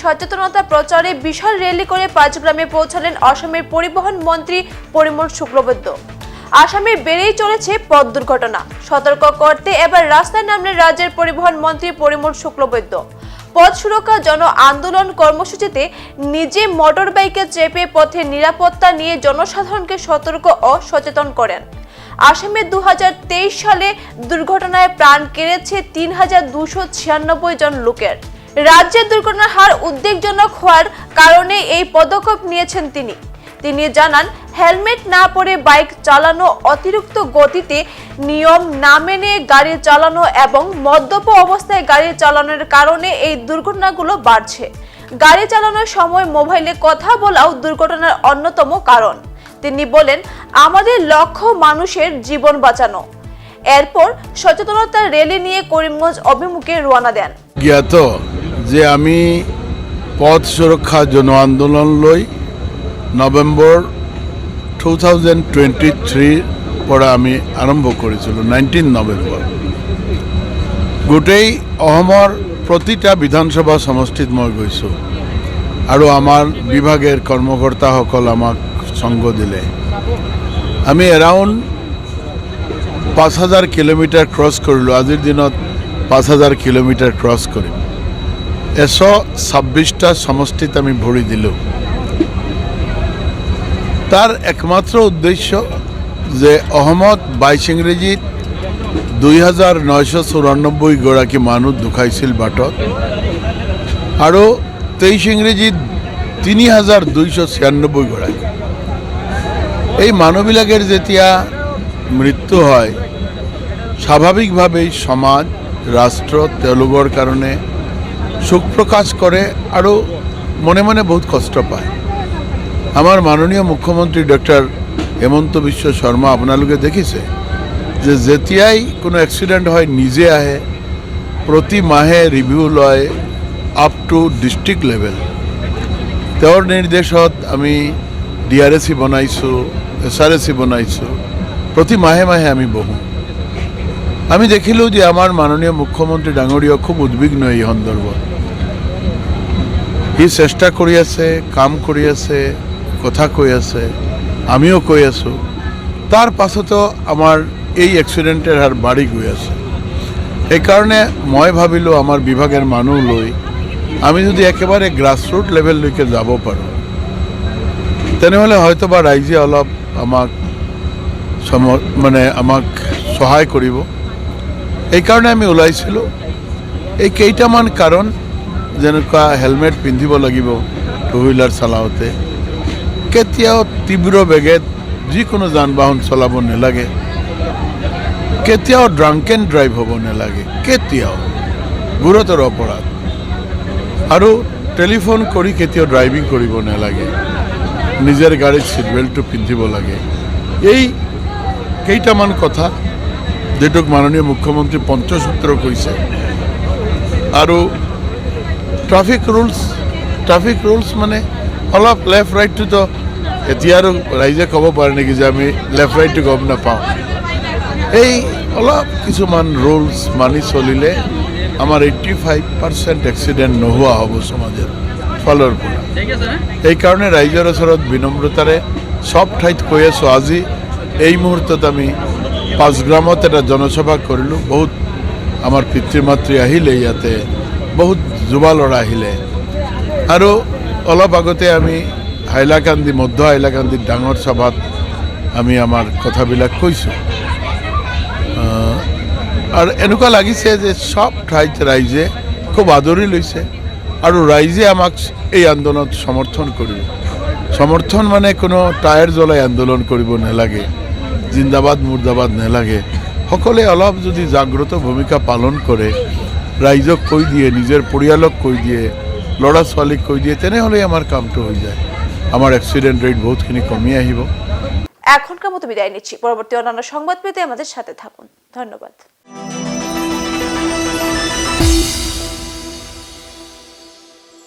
সচেতনতা প্রচারে বিশাল র্যালি করে পাঁচগ্রামে পৌঁছালেন অসমের পরিবহন মন্ত্রী পরিমল শুক্লবৈদ্য। আসামে বেড়েই চলেছে পথ দুর্ঘটনা। সতর্ক করতে এবার রাস্তায় নামলেন রাজ্যের পরিবহন মন্ত্রী পরিমল শুক্লবৈদ্য। পথ সুরক্ষা জন আন্দোলন কর্মসূচিতে নিজে মোটর বাইকে চেপে পথে নিরাপত্তা নিয়ে জনসাধারণকে সতর্ক ও সচেতন করেন। আসামে দু সালে দুর্ঘটনায় প্রাণ কেড়েছে তিন হাজার দুশো ছিয়ানব্বই জন লোকের। রাজ্যের দুর্ঘটনার হার উদ্বেগজনক হওয়ার কারণে এই পদক্ষেপ নিয়েছেন তিনি। তিনি জানান, হেলমেট না পরে বাইক চালানো অতিরিক্ত গতিতে নিয়ম না মেনে গাড়ি চালানো এবং মদ্যপ অবস্থায় গাড়ি চালানোর কারণে এই দুর্ঘটনাগুলো বাড়ছে। গাড়ি চালানোর সময় মোবাইলে কথা বলাও দুর্ঘটনার অন্যতম কারণ। তিনি বলেন, আমাদের লক্ষ্য মানুষের জীবন বাঁচানো। এরপর সচেতনতা র্যালি নিয়ে করিমগঞ্জ অভিমুখে রওনা দেন। যে আমি পথ সুরক্ষা জন আন্দোলন লৈ নৱেম্বৰ টু থাউজেণ্ড টুৱেণ্টি থ্ৰীৰ পৰা আমি আৰম্ভ কৰিছিলোঁ নাইনটিন নৱেম্বৰ গোটেই অসমৰ প্ৰতিটা বিধানসভা সমষ্টিত মই গৈছোঁ আৰু আমাৰ বিভাগেৰ কৰ্মকৰ্তাসকল আমাক সংগ দিলে। আমি এৰাউণ্ড পাঁচ হাজাৰ কিলোমিটাৰ ক্ৰছ কৰিলোঁ, আজিৰ দিনত পাঁচ হাজাৰ কিলোমিটাৰ ক্ৰছ কৰিম। এশ ছাব্বিছটা সমষ্টিত আমি ভৰি দিলোঁ। তাৰ একমাত্ৰ উদ্দেশ্য যে অসমত বাইছ ইংৰেজীত দুই হাজার হাজাৰ নশ চৌৰান্নব্বৈগৰাকী মানুহ ঢুকাইছিল বাটত আৰু তেইছ ইংৰেজীত তিনি হাজাৰ দুইশ ছিয়ান্নব্বৈগৰাকী এই মানুহবিলাকৰ যেতিয়া মৃত্যু হয়, স্বাভাৱিকভাৱেই সমাজ, ৰাষ্ট্ৰ, তেওঁলোকৰ কাৰণে শোক প্ৰকাশ কৰে আৰু মনে মনে বহুত কষ্ট পায়। আমাৰ মাননীয় মুখ্যমন্ত্ৰী ডক্টৰ হেমন্ত বিশ্ব শৰ্মা আপোনালোকে দেখিছে যে যেতিয়াই কোনো এক্সিডেণ্ট হয়, নিজে আহে প্ৰতি মাহে ৰিভিউ লয় আপ টু ডিষ্ট্ৰিক্ট লেভেল তেওঁৰ নিৰ্দেশত আমি ডি আৰ এ চি বনাইছোঁ এছ আৰ এ চি বনাইছোঁ। প্ৰতি মাহে মাহে আমি বহোঁ। আমি দেখিলোঁ যে আমাৰ মাননীয় মুখ্যমন্ত্ৰী ডাঙৰীয়া খুব উদ্বিগ্ন এই সন্দৰ্ভত। সি চেষ্টা কৰি আছে, কাম কৰি আছে, কথা কৈ আছে, আমিও কৈ আছোঁ। তাৰ পাছতো আমাৰ এই এক্সিডেণ্টেৰ হাৰ বাঢ়ি গৈ আছে। সেইকাৰণে মই ভাবিলোঁ আমাৰ বিভাগের মানুহ লৈ আমি যদি একেবাৰে গ্ৰাছৰুট লেভেললৈকে যাব পাৰোঁ, তেনেহ'লে হয়তো বা ৰাইজে অলপ আমাক মানে আমাক সহায় কৰিব। এইকাৰণে আমি ওলাইছিলোঁ। এই কেইটামান কাৰণ যেনেকুৱা হেলমেট পিন্ধিব লাগিব টু হুইলাৰ চলাওঁতে। কেতিয়াও তীব্ৰ বেগেত যিকোনো যান বাহন চলাব নালাগে। কেতিয়াও ড্ৰাংক এণ্ড ড্ৰাইভ হ'ব নালাগে। কেতিয়াও। গুৰুতৰ অপৰাধ। আৰু টেলিফোন কৰি কেতিয়াও ড্ৰাইভিং কৰিব নালাগে। নিজৰ গাড়ীত ছিট বেল্টটো পিন্ধিব লাগে। এই কেইটামান কথা যিটোক মাননীয় মুখ্যমন্ত্ৰী পঞ্চসূত্ৰ কৈছে। আৰু ট্ৰাফিক ৰুলছ ট্ৰাফিক ৰুলছ মানে অলপ লেফ্ট ৰাইটটোতো এতিয়া আৰু ৰাইজে ক'ব পাৰে নেকি যে আমি লেফ্ট ৰাইটটো গম নাপাওঁ। এই অলপ কিছুমান ৰুলছ মানি চলিলে আমাৰ এইট্টি ফাইভ পাৰ্চেণ্ট এক্সিডেণ্ট নোহোৱা হ'ব সমাজত, ফালৰ পৰা। সেইকাৰণে ৰাইজৰ ওচৰত বিনম্ৰতাৰে চব ঠাইত কৈ আছোঁ, আজি এই মুহূৰ্তত আমি পাঁচগ্ৰামত এটা জনসভা কৰিলোঁ। বহুত আমাৰ পিতৃ মাতৃ আহিলে ইয়াতে। বহুত যুৱা ল'ৰা আহিলে। আৰু অলপ আগতে আমি হাইলাকান্দি, মধ্য হাইলাকান্দিত ডাঙৰ সভাত আমি আমাৰ কথাবিলাক কৈছোঁ। আৰু এনেকুৱা লাগিছে যে চব ঠাইত ৰাইজে খুব আদৰি লৈছে আৰু ৰাইজে আমাক এই আন্দোলনত সমৰ্থন কৰিব সমৰ্থন মানে কোনো টায়াৰ জ্বলাই আন্দোলন কৰিব নালাগে। জিন্দাবাদ, মুর্দাবাদ নালাগে। সকলে অলপ যদি জাগ্ৰত ভূমিকা পালন কৰে, ৰাইজক কৈ দিয়ে, নিজৰ পৰিয়ালক কৈ দিয়ে ল'ৰা ছোৱালীক কৈ দিয়ে তেনেহ'লে আমাৰ কামটো হৈ যায়। আমাৰ এক্সিডেণ্ট ৰেট বহুতখিনি কমি আহিব। এখনকার মতো বিদায় নিচ্ছি। পরবর্তী অন্যান্য সংবাদ পেতে আমাদের সাথে থাকুন। ধন্যবাদ।